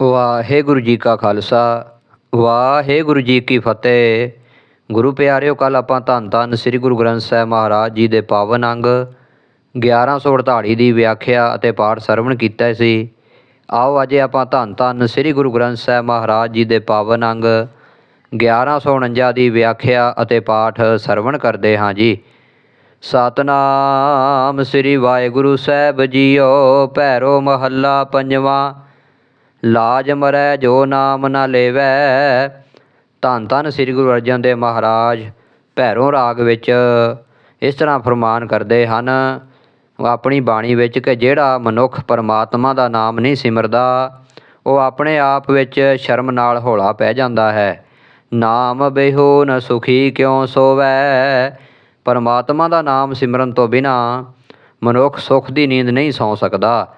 ਵਾਹਿਗੁਰੂ ਜੀ ਕਾ ਖਾਲਸਾ, ਵਾਹਿਗੁਰੂ ਜੀ ਕੀ ਫਤਿਹ। ਗੁਰੂ ਪਿਆਰਿਓ ਕੱਲ ਆਪਾਂ ਧੰਨ ਧੰਨ ਸ੍ਰੀ ਗੁਰੂ ਗ੍ਰੰਥ ਸਾਹਿਬ ਮਹਾਰਾਜ ਜੀ ਦੇ ਪਾਵਨ ਅੰਗ 1148 ਦੀ ਵਿਆਖਿਆ ਅਤੇ ਪਾਠ ਸਰਵਣ ਕੀਤਾ ਸੀ। ਆਓ ਅੱਜ ਆਪਾਂ ਧੰਨ ਧੰਨ ਸ੍ਰੀ ਗੁਰੂ ਗ੍ਰੰਥ ਸਾਹਿਬ ਮਹਾਰਾਜ ਜੀ ਦੇ ਪਾਵਨ ਅੰਗ 1149 ਦੀ ਵਿਆਖਿਆ ਅਤੇ ਪਾਠ ਸਰਵਣ ਕਰਦੇ ਹਾਂ ਜੀ। ਸਤਨਾਮ ਸ੍ਰੀ ਵਾਹਿਗੁਰੂ ਸਾਹਿਬ ਜੀਓ, ਭੈਰੋ ਮਹੱਲਾ ਪੰਜਵਾਂ ਲਾਜ ਮਰੈ ਜੋ ਨਾਮ ਨਾ ਲੇਵੈ। ਧੰਨ ਧੰਨ ਸ੍ਰੀ ਗੁਰੂ ਅਰਜਨ ਦੇਵ ਮਹਾਰਾਜ, ਭੈਰੋਂ ਰਾਗ ਵਿੱਚ ਇਸ ਤਰ੍ਹਾਂ ਫਰਮਾਨ ਕਰਦੇ ਹਨ, ਆਪਣੀ ਬਾਣੀ ਵਿੱਚ ਕਿ ਜਿਹੜਾ ਮਨੁੱਖ ਪਰਮਾਤਮਾ ਦਾ ਨਾਮ ਨਹੀਂ ਸਿਮਰਦਾ, ਉਹ ਆਪਣੇ ਆਪ ਵਿੱਚ ਸ਼ਰਮ ਨਾਲ ਹੌਲਾ ਪੈ ਜਾਂਦਾ ਹੈ। ਨਾਮ ਬਿਹੂ ਸੁਖੀ ਕਿਉ ਸੋਵੈ? ਪਰਮਾਤਮਾ ਦਾ ਨਾਮ ਸਿਮਰਨ ਤੋਂ ਬਿਨਾ ਮਨੁੱਖ ਸੁਖ ਦੀ ਨੀਂਦ ਨਹੀਂ ਸੌ ਸਕਦਾ।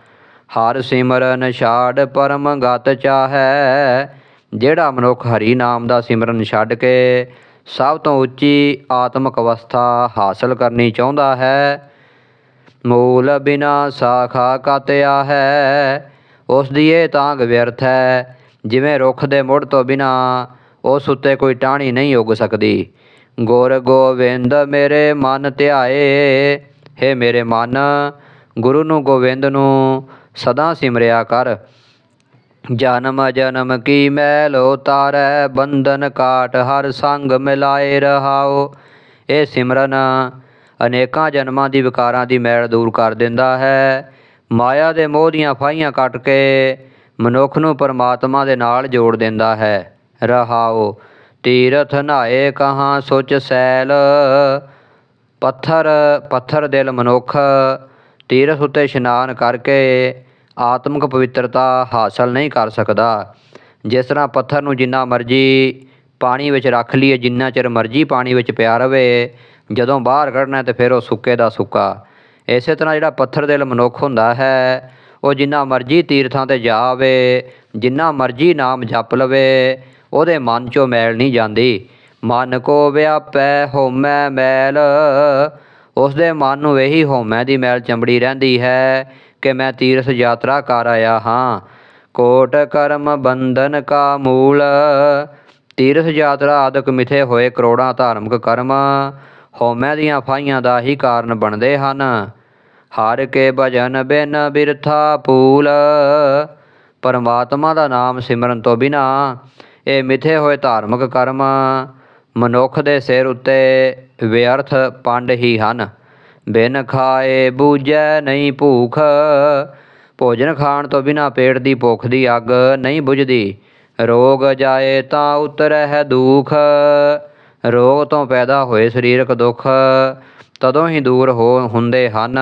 ਹਰ ਸਿਮਰਨ ਛਾੜ ਪਰਮ ਗਤ ਚਾਹੈ। ਜਿਹੜਾ ਮਨੁੱਖ ਹਰੀ ਨਾਮ ਦਾ ਸਿਮਰਨ ਛੱਡ ਕੇ ਸਭ ਤੋਂ ਉੱਚੀ ਆਤਮਿਕ ਅਵਸਥਾ ਹਾਸਲ ਕਰਨੀ ਚਾਹੁੰਦਾ ਹੈ, ਮੂਲ ਬਿਨਾ ਸਾਖਾ ਕਤਿਆ ਹੈ ਉਸ ਦੀ ਇਹ ਤਾਂਗ ਵਿਅਰਥ ਹੈ, ਜਿਵੇਂ ਰੁੱਖ ਦੇ ਮੁੱਢ ਤੋਂ ਬਿਨਾ ਉਸ ਉੱਤੇ ਕੋਈ ਟਾਹਣੀ ਨਹੀਂ ਉੱਗ ਸਕਦੀ। ਗੁਰ ਗੋਬਿੰਦ ਮੇਰੇ ਮਨ ਧਿਆਏ, ਹੈ ਮੇਰੇ ਮਨ, ਗੁਰੂ ਨੂੰ ਗੋਬਿੰਦ ਨੂੰ ਸਦਾ ਸਿਮਰਿਆ ਕਰ। ਜਨਮ ਜਨਮ ਕੀ ਮੈਲ ਉਤਾਰੈ ਬੰਧਨ ਕਾਟ ਹਰ ਸੰਗ ਮਿਲਾਏ ਰਹਾਓ। ਇਹ ਸਿਮਰਨ ਅਨੇਕਾਂ ਜਨਮਾਂ ਦੀ ਵਿਕਾਰਾਂ ਦੀ ਮੈਲ ਦੂਰ ਕਰ ਦਿੰਦਾ ਹੈ। ਮਾਇਆ ਦੇ ਮੋਹ ਦੀਆਂ ਫਾਹੀਆਂ ਕੱਟ ਕੇ ਮਨੁੱਖ ਨੂੰ ਪਰਮਾਤਮਾ ਦੇ ਨਾਲ ਜੋੜ ਦਿੰਦਾ ਹੈ। ਰਹਾਓ, ਤੀਰਥ ਨਹਾਏ ਕਹਾਂ ਸੁਚ ਸੈਲ। ਪੱਥਰ ਪੱਥਰ ਦਿਲ ਮਨੁੱਖ ਤੀਰਥ ਉੱਤੇ ਇਸ਼ਨਾਨ ਕਰਕੇ ਆਤਮਿਕ ਪਵਿੱਤਰਤਾ ਹਾਸਲ ਨਹੀਂ ਕਰ ਸਕਦਾ। ਜਿਸ ਤਰ੍ਹਾਂ ਪੱਥਰ ਨੂੰ ਜਿੰਨਾ ਮਰਜ਼ੀ ਪਾਣੀ ਵਿੱਚ ਰੱਖ ਲਈਏ, ਜਿੰਨਾ ਚਿਰ ਮਰਜ਼ੀ ਪਾਣੀ ਵਿੱਚ ਪਿਆ ਰਵੇ, ਜਦੋਂ ਬਾਹਰ ਕੱਢਣਾ ਤੇ ਫਿਰ ਉਹ ਸੁੱਕੇ ਦਾ ਸੁੱਕਾ। ਇਸੇ ਤਰ੍ਹਾਂ ਜਿਹੜਾ ਪੱਥਰ ਦਿਲ ਮਨੁੱਖ ਹੁੰਦਾ ਹੈ, ਉਹ ਜਿੰਨਾ ਮਰਜ਼ੀ ਤੀਰਥਾਂ ਤੇ ਜਾਵੇ ਜਿੰਨਾ ਮਰਜ਼ੀ ਨਾਮ ਜਪ ਲਵੇ, ਉਹਦੇ ਮਨ ਚੋਂ ਮੈਲ ਨਹੀਂ ਜਾਂਦੀ। ਮਨ ਕੋ ਵਿਆਪੈ, ਹਉਮੈ ਮੈਲ ਉਸ ਦੇ ਮਨ ਨੂੰ ਇਹੀ ਹਉਮੈ ਦੀ ਮੈਲ ਚੰਬੜੀ ਰਹਿੰਦੀ ਹੈ ਕਿ ਮੈਂ ਤੀਰਥ ਯਾਤਰਾ ਕਰ ਆਇਆ ਹਾਂ। ਕੋਟ ਕਰਮ ਬੰਧਨ ਕਾ ਮੂਲ। ਤੀਰਥ ਯਾਤਰਾ ਆਦਿਕ ਮਿਥੇ ਹੋਏ ਕਰੋੜਾਂ ਧਾਰਮਿਕ ਕਰਮ ਹਉਮੈ ਦੀਆਂ ਫਾਈਆਂ ਦਾ ਹੀ ਕਾਰਨ ਬਣਦੇ ਹਨ। ਹਰ ਕੇ ਭਜਨ ਬਿਨ ਬਿਰਥਾ ਪੂਲ। ਪਰਮਾਤਮਾ ਦਾ ਨਾਮ ਸਿਮਰਨ ਤੋਂ ਬਿਨਾ ਇਹ ਮਿਥੇ ਹੋਏ ਧਾਰਮਿਕ ਕਰਮ ਮਨੁੱਖ ਦੇ ਸਿਰ ਉੱਤੇ ਵਿਅਰਥ ਪੰਡ ਹੀ ਹਨ। ਬਿਨ ਖਾਏ ਬੂਝੈ ਨਹੀਂ ਭੂਖ। ਭੋਜਨ ਖਾਣ ਤੋਂ ਬਿਨਾ ਪੇਟ ਦੀ ਭੁੱਖ ਦੀ ਅੱਗ ਨਹੀਂ ਬੁਝਦੀ। ਰੋਗ ਜਾਏ ਤਾਂ ਉਤਰੈ ਹੈ ਦੁਖ। ਰੋਗ ਤੋਂ ਪੈਦਾ ਹੋਏ ਸਰੀਰਕ ਦੁੱਖ ਤਦੋਂ ਹੀ ਦੂਰ ਹੋ ਹੁੰਦੇ ਹਨ।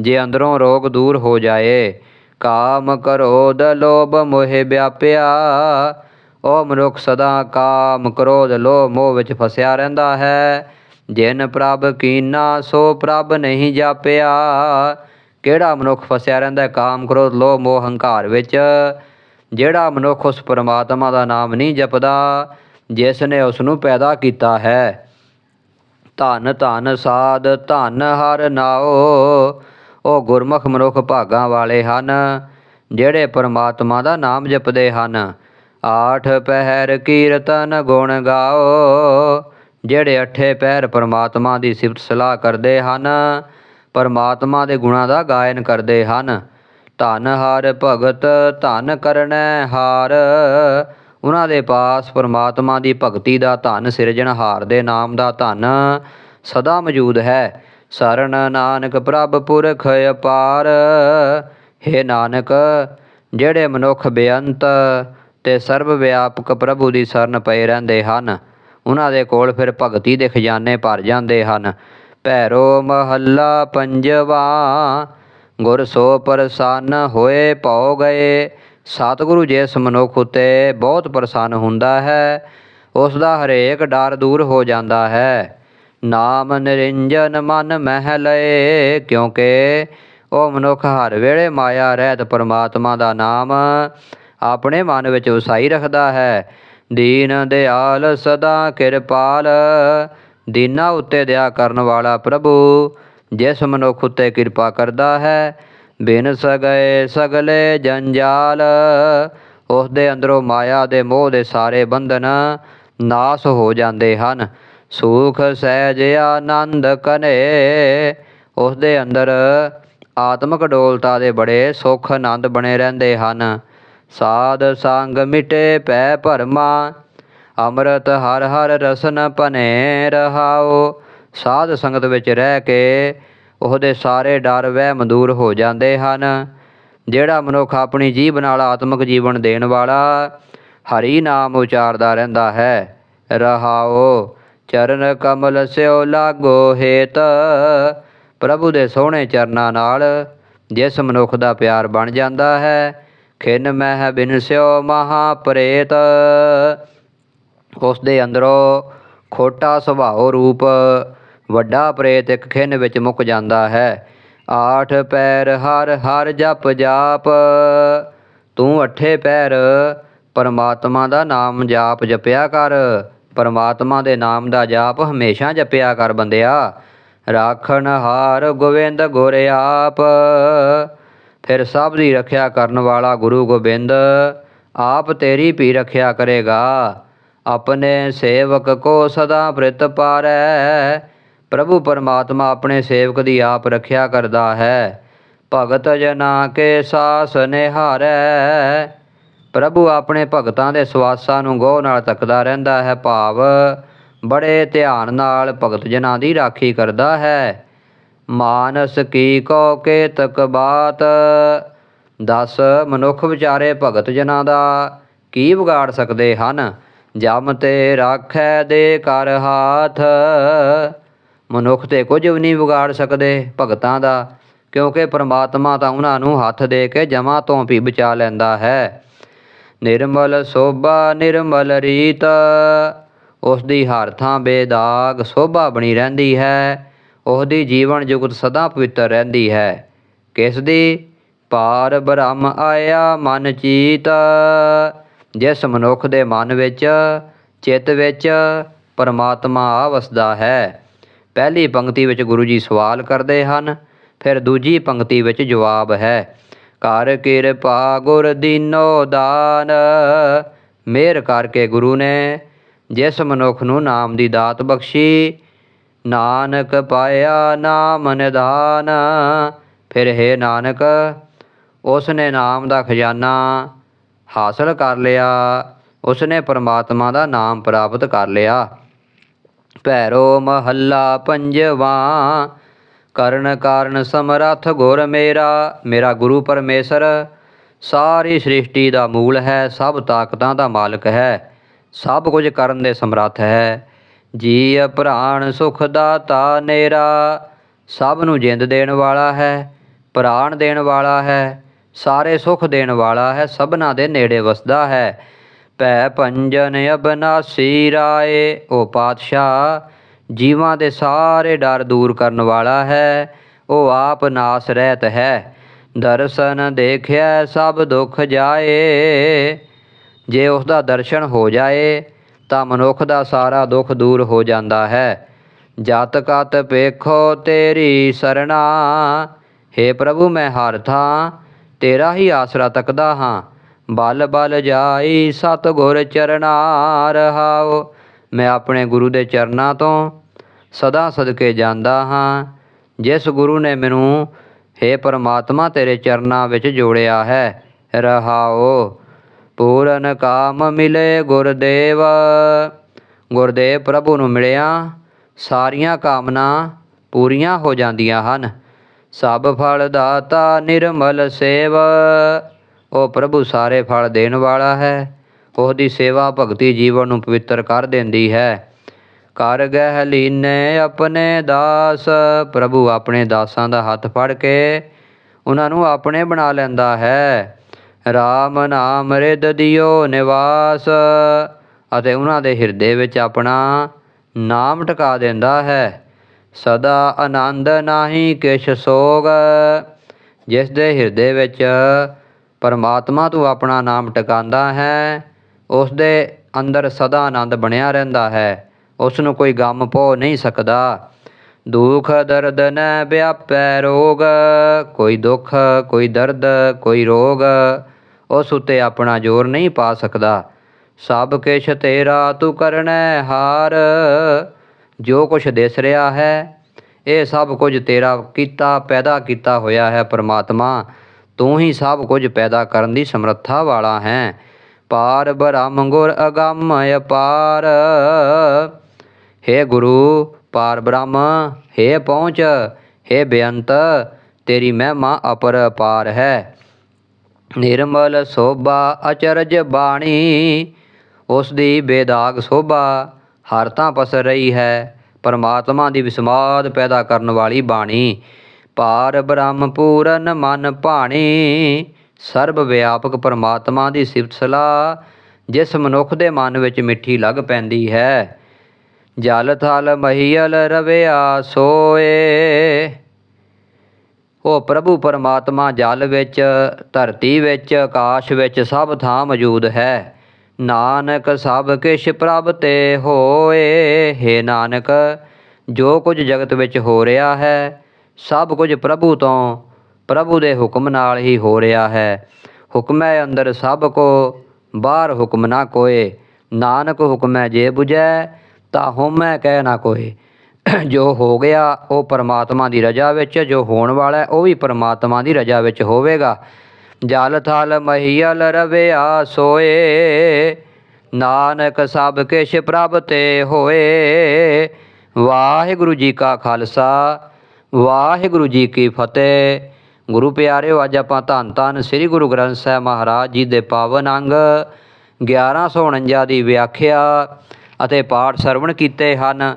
ਜੇ ਅੰਦਰੋਂ ਰੋਗ ਦੂਰ ਹੋ ਜਾਏ, ਕਾਮ ਕਰੋਧ ਲੋਭ ਮੋਹਿ ਵਿਆਪਿਆ। ਉਹ ਮਨੁੱਖ ਸਦਾ ਕਾਮ ਕ੍ਰੋਧ ਲੋਭ ਮੋਹ ਵਿੱਚ ਫਸਿਆ ਰਹਿੰਦਾ ਹੈ। ਜਿਨ ਪ੍ਰਭ ਕੀਨਾ, ਸੋ ਪ੍ਰਭ ਨਹੀਂ ਜਾਪਿਆ। ਕਿਹੜਾ ਮਨੁੱਖ ਫਸਿਆ ਰਹਿੰਦਾ ਕਾਮ ਕ੍ਰੋਧ ਲੋਭ ਮੋਹ ਹੰਕਾਰ ਵਿੱਚ? ਜਿਹੜਾ ਮਨੁੱਖ ਉਸ ਪਰਮਾਤਮਾ ਦਾ ਨਾਮ ਨਹੀਂ ਜਪਦਾ, ਜਿਸ ਨੇ ਉਸ ਨੂੰ ਪੈਦਾ ਕੀਤਾ ਹੈ। ਧਨ ਧਨ ਸਾਧ, ਧਨ ਹਰ ਨਾਓ ਉਹ ਗੁਰਮੁਖ ਮਨੁੱਖ ਭਾਗਾਂ ਵਾਲੇ ਹਨ, ਜਿਹੜੇ ਪਰਮਾਤਮਾ ਦਾ ਨਾਮ ਜਪਦੇ ਹਨ। ਆਠ ਪਹਿਰ ਕੀਰਤਨ ਗੁਣ ਗਾਓ, ਜਿਹੜੇ ਅੱਠੇ ਪਹਿਰ ਪਰਮਾਤਮਾ ਦੀ ਸਿਫਤ ਸਲਾਹ ਕਰਦੇ ਹਨ, ਪਰਮਾਤਮਾ ਦੇ ਗੁਣਾਂ ਦਾ ਗਾਇਨ ਕਰਦੇ ਹਨ। ਧਨ ਹਰ ਭਗਤ, ਧਨ ਕਰਨੈ ਹਾਰ। ਉਹਨਾਂ ਦੇ ਪਾਸ ਪਰਮਾਤਮਾ ਦੀ ਭਗਤੀ ਦਾ ਧਨ ਸਿਰਜਣਹਾਰ ਦੇ ਨਾਮ ਦਾ ਧਨ ਸਦਾ ਮੌਜੂਦ ਹੈ। ਸਰਣ ਨਾਨਕ ਪ੍ਰਭ ਪੁਰਖ ਅਪਾਰ। ਹੈ ਨਾਨਕ, ਜਿਹੜੇ ਮਨੁੱਖ ਬੇਅੰਤ ਤੇ ਸਰਬ ਵਿਆਪਕ ਪ੍ਰਭੂ ਦੀ ਸ਼ਰਨ ਪਏ ਰਹਿੰਦੇ ਹਨ। ਉਹਨਾਂ ਦੇ ਕੋਲ ਫਿਰ ਭਗਤੀ ਦੇ ਖਜ਼ਾਨੇ ਭਰ ਜਾਂਦੇ ਹਨ। ਭੈਰੋ ਮਹੱਲਾ ਪੰਜਵਾ, ਗੁਰ ਸੋ ਪ੍ਰਸੰਨ ਹੋਏ ਭਉ ਗਏ। ਸਤਿਗੁਰੂ ਜਿਸ ਮਨੁੱਖ ਉਤੇ ਬਹੁਤ ਪ੍ਰਸੰਨ ਹੁੰਦਾ ਹੈ, ਉਸ ਦਾ ਹਰੇਕ ਡਰ ਦੂਰ ਹੋ ਜਾਂਦਾ ਹੈ। ਨਾਮ ਨਿਰੰਜਨ ਮਨ ਮਹਿ ਲਏ ਕਿਉਂਕਿ ਉਹ ਮਨੁੱਖ ਹਰ ਵੇਲੇ ਮਾਇਆ ਰਹਿਤ ਪਰਮਾਤਮਾ ਦਾ ਨਾਮ ਆਪਣੇ ਮਨ ਵਿੱਚ ਵਸਾਈ ਰੱਖਦਾ ਹੈ। ਦੀਨ ਦਿਆਲ ਸਦਾ ਕਿਰਪਾਲ। ਦੀਨਾ ਉੱਤੇ ਦਇਆ ਕਰਨ ਵਾਲਾ ਪ੍ਰਭੂ, ਜਿਸ ਮਨੁੱਖ ਉੱਤੇ ਕਿਰਪਾ ਕਰਦਾ ਹੈ, ਬਿਨ ਸਗਏ ਸਗਲੇ ਜੰਜਾਲ। ਉਸ ਦੇ ਅੰਦਰੋਂ ਮਾਇਆ ਦੇ ਮੋਹ ਦੇ ਸਾਰੇ ਬੰਧਨ ਨਾਸ ਹੋ ਜਾਂਦੇ ਹਨ। ਸੁਖ, ਸਹਿਜ, ਆਨੰਦ ਕਨੇ ਉਸ ਦੇ ਅੰਦਰ ਆਤਮਿਕ ਡੋਲਤਾ ਦੇ ਬੜੇ ਸੁਖ ਆਨੰਦ ਬਣੇ ਰਹਿੰਦੇ ਹਨ। ਸਾਧ ਸੰਗ ਮਿਟੇ ਪੈ ਭਰਮਾ, ਅੰਮ੍ਰਿਤ ਹਰ ਹਰ ਰਸਨ ਭਨੇ ਰਹਾਓ ਸਾਧ ਸੰਗਤ ਵਿੱਚ ਰਹਿ ਕੇ ਉਹਦੇ ਸਾਰੇ ਡਰ ਵਹਿਮ ਦੂਰ ਹੋ ਜਾਂਦੇ ਹਨ। ਜਿਹੜਾ ਮਨੁੱਖ ਆਪਣੀ ਜੀਵ ਨਾਲ ਆਤਮਿਕ ਜੀਵਨ ਦੇਣ ਵਾਲਾ ਹਰੀ ਨਾਮ ਉਚਾਰਦਾ ਰਹਿੰਦਾ ਹੈ ਰਹਾਓ ਚਰਨ ਕਮਲ ਸਿਓ ਲਾਗੋ ਹੇਤ, ਪ੍ਰਭੂ ਦੇ ਸੋਹਣੇ ਚਰਨਾਂ ਨਾਲ ਜਿਸ ਮਨੁੱਖ ਦਾ ਪਿਆਰ ਬਣ ਜਾਂਦਾ ਹੈ ਖਿਨ ਮਹਿ ਬਿਨ ਸਿਓ ਮਹਾ ਪ੍ਰੇਤ। ਉਸ ਦੇ ਅੰਦਰੋਂ ਖੋਟਾ ਸੁਭਾਅ ਰੂਪ ਵੱਡਾ ਪ੍ਰੇਤ ਇੱਕ ਖਿਨ ਵਿੱਚ ਮੁੱਕ ਜਾਂਦਾ ਹੈ। ਆਠ ਪੈਰ ਹਰ ਹਰ ਜਪ ਜਾਪ, ਤੂੰ ਅੱਠੇ ਪੈਰ ਪਰਮਾਤਮਾ ਦਾ ਨਾਮ ਜਾਪ ਜਪਿਆ ਕਰ। ਪਰਮਾਤਮਾ ਦੇ ਨਾਮ ਦਾ ਜਾਪ ਹਮੇਸ਼ਾ ਜਪਿਆ ਕਰ ਬੰਦਿਆ। ਰਾਖਣ ਹਾਰ ਗੋਬਿੰਦ ਗੁਰ ਆਪ। ਫਿਰ ਸਭ ਦੀ ਰੱਖਿਆ ਕਰਨ ਵਾਲਾ ਗੁਰੂ ਗੋਬਿੰਦ ਆਪ ਤੇਰੀ ਵੀ ਰੱਖਿਆ ਕਰੇਗਾ। ਆਪਣੇ ਸੇਵਕ ਕੋ ਸਦਾ ਪ੍ਰਿਤ ਪਾਰੈ। ਪ੍ਰਭੂ ਪਰਮਾਤਮਾ ਆਪਣੇ ਸੇਵਕ ਦੀ ਆਪ ਰੱਖਿਆ ਕਰਦਾ ਹੈ। ਭਗਤ ਜਨਾ ਕੇ ਸਾਸ ਨਿਹਾਰੈ। ਪ੍ਰਭੂ ਆਪਣੇ ਭਗਤਾਂ ਦੇ ਸਵਾਸਾਂ ਨੂੰ ਗੋਹ ਨਾਲ ਤੱਕਦਾ ਰਹਿੰਦਾ ਹੈ ਭਾਵ। ਬੜੇ ਧਿਆਨ ਨਾਲ ਭਗਤ ਜਨਾਂ ਦੀ ਰਾਖੀ ਕਰਦਾ ਹੈ। ਮਾਨਸ ਕੀ ਕੋ ਕੇਤਕ ਬਾਤ? ਦਸ, ਮਨੁੱਖ ਵਿਚਾਰੇ ਭਗਤ ਜਨਾਂ ਦਾ ਕੀ ਵਿਗਾੜ ਸਕਦੇ ਹਨ? ਜਮ ਤੇ ਰਾਖੈ ਦੇ ਕਰ ਹਾਥ। ਮਨੁੱਖ ਤੇ ਕੁਝ ਵੀ ਨਹੀਂ ਵਿਗਾੜ ਸਕਦੇ ਭਗਤਾਂ ਦਾ, ਕਿਉਂਕਿ ਪ੍ਰਮਾਤਮਾ ਤਾਂ ਉਹਨਾਂ ਨੂੰ ਹੱਥ ਦੇ ਕੇ ਜਮਾ ਤੋਂ ਵੀ ਬਚਾ ਲੈਂਦਾ ਹੈ। ਨਿਰਮਲ ਸੋਭਾ, ਨਿਰਮਲ ਰੀਤ। ਉਸ ਦੀ ਹਰ ਥਾਂ ਬੇਦਾਗ ਸੋਭਾ ਬਣੀ ਰਹਿੰਦੀ ਹੈ। ਉਸ ਜੀਵਨ ਜੁਗਤ ਸਦਾ ਪਵਿੱਤਰ ਰਹਿੰਦੀ ਹੈ। ਕਿਸ ਦੀ? ਪਾਰ ਬ੍ਰਹਮ ਆਇਆ ਮਨ ਚੀਤ, ਜਿਸ ਮਨੁੱਖ ਦੇ ਮਨ ਵਿੱਚ, ਚਿੱਤ ਵਿੱਚ ਪਰਮਾਤਮਾ ਆ ਵਸਦਾ ਹੈ। ਪਹਿਲੀ ਪੰਕਤੀ ਵਿੱਚ ਗੁਰੂ ਜੀ ਸਵਾਲ ਕਰਦੇ ਹਨ, ਫਿਰ ਦੂਜੀ ਪੰਕਤੀ ਵਿੱਚ ਜਵਾਬ ਹੈ। ਕਰ ਕਿਰਪਾ ਗੁਰ ਦੀਨੋ ਦਾਨ, ਮਿਹਰ ਕਰਕੇ ਗੁਰੂ ਨੇ ਜਿਸ ਮਨੁੱਖ ਨੂੰ ਨਾਮ ਦੀ ਦਾਤ ਬਖਸ਼ੀ ਨਾਨਕ ਪਾਇਆ ਨਾਮ ਨਿਦਾਨ ਫਿਰ ਹੈ ਨਾਨਕ ਉਸ ਨੇ ਨਾਮ ਦਾ ਖਜ਼ਾਨਾ ਹਾਸਲ ਕਰ ਲਿਆ। ਉਸ ਨੇ ਪਰਮਾਤਮਾ ਦਾ ਨਾਮ ਪ੍ਰਾਪਤ ਕਰ ਲਿਆ। ਭੈਰੋ ਮਹੱਲਾ ਪੰਜਵਾ, ਕਰਨ ਕਾਰਨ ਸਮਰੱਥ ਗੁਰ ਮੇਰਾ। ਮੇਰਾ ਗੁਰੂ ਪਰਮੇਸ਼ਰ, ਸਾਰੀ ਸ੍ਰਿਸ਼ਟੀ ਦਾ ਮੂਲ ਹੈ, ਸਭ ਤਾਕਤਾਂ ਦਾ ਮਾਲਕ ਹੈ, ਸਭ ਕੁਝ ਕਰਨ ਦੇ ਸਮਰੱਥ ਹੈ। ਜੀ ਪ੍ਰਾਣ ਸੁਖ ਦਾਤਾ ਨੇਰਾ, ਸਭ ਨੂੰ ਜਿੰਦ ਦੇਣ ਵਾਲਾ ਹੈ, ਪ੍ਰਾਣ ਦੇਣ ਵਾਲਾ ਹੈ, ਸਾਰੇ ਸੁਖ ਦੇਣ ਵਾਲਾ ਹੈ, ਸਭਨਾ ਦੇ ਨੇੜੇ ਵਸਦਾ ਹੈ। ਭੈ ਪੰਜਨ ਅਬਨਾਸੀ ਰਾਏ ਉਹ ਪਾਤਸ਼ਾਹ, ਜੀਵਾਂ ਦੇ ਸਾਰੇ ਡਰ ਦੂਰ ਕਰਨ ਵਾਲਾ ਹੈ ਉਹ ਆਪ ਨਾਸ ਰਹਿਤ ਹੈ। ਦਰਸ਼ਨ ਦੇਖਿਆ ਸਭ ਦੁੱਖ ਜਾਏ, ਜੇ ਉਸ ਦਾ ਦਰਸ਼ਨ ਹੋ ਜਾਏ ਤਾਂ ਮਨੁੱਖ ਦਾ ਸਾਰਾ ਦੁੱਖ ਦੂਰ ਹੋ ਜਾਂਦਾ ਹੈ। ਜਤ ਕਤ ਪੇਖੋ ਤੇਰੀ ਸਰਣਾ। हे ਪ੍ਰਭੂ, ਮੈਂ ਹਰ ਥਾਂ, ਤੇਰਾ ਹੀ ਆਸਰਾ ਤੱਕਦਾ ਹਾਂ। ਬਲ ਬਲ ਜਾਈ ਸਤ ਗੁਰ ਚਰਣਾ ਰਹਾਉ ਮੈਂ ਆਪਣੇ ਗੁਰੂ ਦੇ ਚਰਨਾਂ ਤੋਂ ਸਦਾ ਸਦਕੇ ਜਾਂਦਾ ਹਾਂ। ਜਿਸ ਗੁਰੂ ਨੇ ਮੈਨੂੰ हे ਪਰਮਾਤਮਾ ਤੇਰੇ ਚਰਨਾਂ ਵਿੱਚ ਜੋੜਿਆ ਹੈ, ਰਹਾਓ। ਪੂਰਨ ਕਾਮ ਮਿਲੇ ਗੁਰਦੇਵ। ਗੁਰਦੇਵ ਪ੍ਰਭੂ ਨੂੰ ਮਿਲਿਆ, ਸਾਰੀਆਂ ਕਾਮਨਾ ਪੂਰੀਆਂ ਹੋ ਜਾਂਦੀਆਂ ਹਨ। ਸਭ ਫਲ ਦਾਤਾ ਨਿਰਮਲ ਸੇਵ। ਉਹ ਪ੍ਰਭੂ ਸਾਰੇ ਫਲ ਦੇਣ ਵਾਲਾ ਹੈ। ਉਹਦੀ ਸੇਵਾ ਭਗਤੀ ਜੀਵਨ ਨੂੰ ਪਵਿੱਤਰ ਕਰ ਦਿੰਦੀ ਹੈ। ਕਰ ਗਹਿ ਲੀਨੇ ਆਪਣੇ ਦਾਸ। ਪ੍ਰਭੂ ਆਪਣੇ ਦਾਸਾਂ ਦਾ ਹੱਥ ਫੜ ਕੇ ਉਹਨਾਂ ਨੂੰ ਆਪਣੇ ਬਣਾ ਲੈਂਦਾ ਹੈ। RAM ਨਾਮ ਰਿਦ ਦਿਓ ਨਿਵਾਸ। ਅਤੇ ਉਹਨਾਂ ਦੇ ਹਿਰਦੇ ਵਿੱਚ ਆਪਣਾ ਨਾਮ ਟਿਕਾ ਦਿੰਦਾ ਹੈ। ਸਦਾ ਆਨੰਦ ਨਾਹੀ ਕਿਛ ਸੋਗ। ਜਿਸ ਦੇ ਹਿਰਦੇ ਵਿੱਚ ਪਰਮਾਤਮਾ ਤੂੰ ਆਪਣਾ ਨਾਮ ਟਿਕਾਉਂਦਾ ਹੈ, ਉਸ ਦੇ ਅੰਦਰ ਸਦਾ ਆਨੰਦ ਬਣਿਆ ਰਹਿੰਦਾ ਹੈ। ਉਸ ਨੂੰ ਕੋਈ ਗਮ ਪੋ ਨਹੀਂ ਸਕਦਾ। ਦੁੱਖ ਦਰਦ ਨ ਵਿਆਪੈ ਰੋਗ। ਕੋਈ ਦੁੱਖ, ਕੋਈ ਦਰਦ, ਕੋਈ ਰੋਗ। ਉਸ ਉਤੇ ਆਪਣਾ ਜ਼ੋਰ ਨਹੀਂ ਪਾ ਸਕਦਾ। ਸਭ ਕਿਛ ਤੇਰਾ ਤੂੰ ਕਰਨੈ ਹਾਰ। ਜੋ ਕੁਛ ਦਿਸ ਰਿਹਾ ਹੈ, ਇਹ ਸਭ ਕੁਝ ਤੇਰਾ ਕੀਤਾ, ਪੈਦਾ ਕੀਤਾ ਹੋਇਆ ਹੈ ਪ੍ਰਮਾਤਮਾ। ਤੂੰ ਹੀ ਸਭ ਕੁਝ ਪੈਦਾ ਕਰਨ ਦੀ ਸਮਰੱਥਾ ਵਾਲਾ ਹੈ। ਪਾਰ ਬ੍ਰਹਮ ਗੁਰ ਅਗੰਮ ਅਪਾਰ। ਹੇ ਗੁਰੂ, ਪਾਰ ਬ੍ਰਹਮ, ਹੇ ਪਹੁੰਚ, ਹੇ ਬੇਅੰਤ, ਤੇਰੀ ਮਹਿਮਾ ਅਪਰ ਅਪਾਰ ਹੈ। ਨਿਰਮਲ ਸੋਭਾ ਅਚਰਜ ਬਾਣੀ, ਉਸ ਦੀ ਬੇਦਾਗ ਸੋਭਾ ਹਰ ਤਾਂ ਪਸਰ ਰਹੀ ਹੈ। ਪਰਮਾਤਮਾ ਦੀ ਵਿਸਮਾਦ ਪੈਦਾ ਕਰਨ ਵਾਲੀ ਬਾਣੀ ਪਾਰ ਬ੍ਰਹਮ ਪੂਰਨ ਮਨ ਭਾਣੀ, ਸਰਬ ਵਿਆਪਕ ਪਰਮਾਤਮਾ ਦੀ ਸਿਫਤ ਸਲਾਹ, ਜਿਸ ਮਨੁੱਖ ਦੇ ਮਨ ਵਿੱਚ ਮਿੱਠੀ ਲੱਗ ਪੈਂਦੀ ਹੈ। ਜਲ ਥਲ ਮਹੀਲ ਰਵਿਆ ਸੋਏ। ਉਹ ਪ੍ਰਭੂ ਪਰਮਾਤਮਾ ਜਲ ਵਿੱਚ, ਧਰਤੀ ਵਿੱਚ, ਆਕਾਸ਼ ਵਿੱਚ ਸਭ ਥਾਂ ਮੌਜੂਦ ਹੈ। ਨਾਨਕ ਸਭ ਕਿਛ ਪ੍ਰਭ ਤੇ ਹੋਏ, ਹੈ ਨਾਨਕ, ਜੋ ਕੁਝ ਜਗਤ ਵਿੱਚ ਹੋ ਰਿਹਾ ਹੈ, ਸਭ ਕੁਝ ਪ੍ਰਭੂ ਤੋਂ ਪ੍ਰਭੂ ਦੇ ਹੁਕਮ ਨਾਲ ਹੀ ਹੋ ਰਿਹਾ ਹੈ। ਹੁਕਮੈ ਅੰਦਰ ਸਭ ਕੋ, ਬਾਹਰ ਹੁਕਮ ਨਾ ਕੋਏ। ਨਾਨਕ ਹੁਕਮੈ ਜੇ 부ਜੈ ਤਾਂ ਹੋਮੈ ਕਹਿ ਨਾ ਕੋਏ। ਜੋ ਹੋ ਗਿਆ, ਉਹ ਪਰਮਾਤਮਾ ਦੀ ਰਜਾ ਵਿੱਚ, ਜੋ ਹੋਣ ਵਾਲਾ ਉਹ ਵੀ ਪਰਮਾਤਮਾ ਦੀ ਰਜਾ ਵਿੱਚ ਹੋਵੇਗਾ। ਜਲ ਥਲ ਮਹੀਲ ਰਵਿਆ ਸੋਏ, ਨਾਨਕ ਸਭ ਕਿਛ ਪ੍ਰਭ ਤੇ ਹੋਏ। ਵਾਹਿਗੁਰੂ ਜੀ ਕਾ ਖਾਲਸਾ, ਵਾਹਿਗੁਰੂ ਜੀ ਕੀ ਫਤਿਹ। ਗੁਰੂ ਪਿਆਰਿਓ, ਅੱਜ ਆਪਾਂ ਧੰਨ ਧੰਨ ਸ੍ਰੀ ਗੁਰੂ ਗ੍ਰੰਥ ਸਾਹਿਬ ਮਹਾਰਾਜ ਜੀ ਦੇ ਪਾਵਨ ਅੰਗ 1149 ਦੀ ਵਿਆਖਿਆ ਅਤੇ ਪਾਠ ਸਰਵਣ ਕੀਤੇ ਹਨ।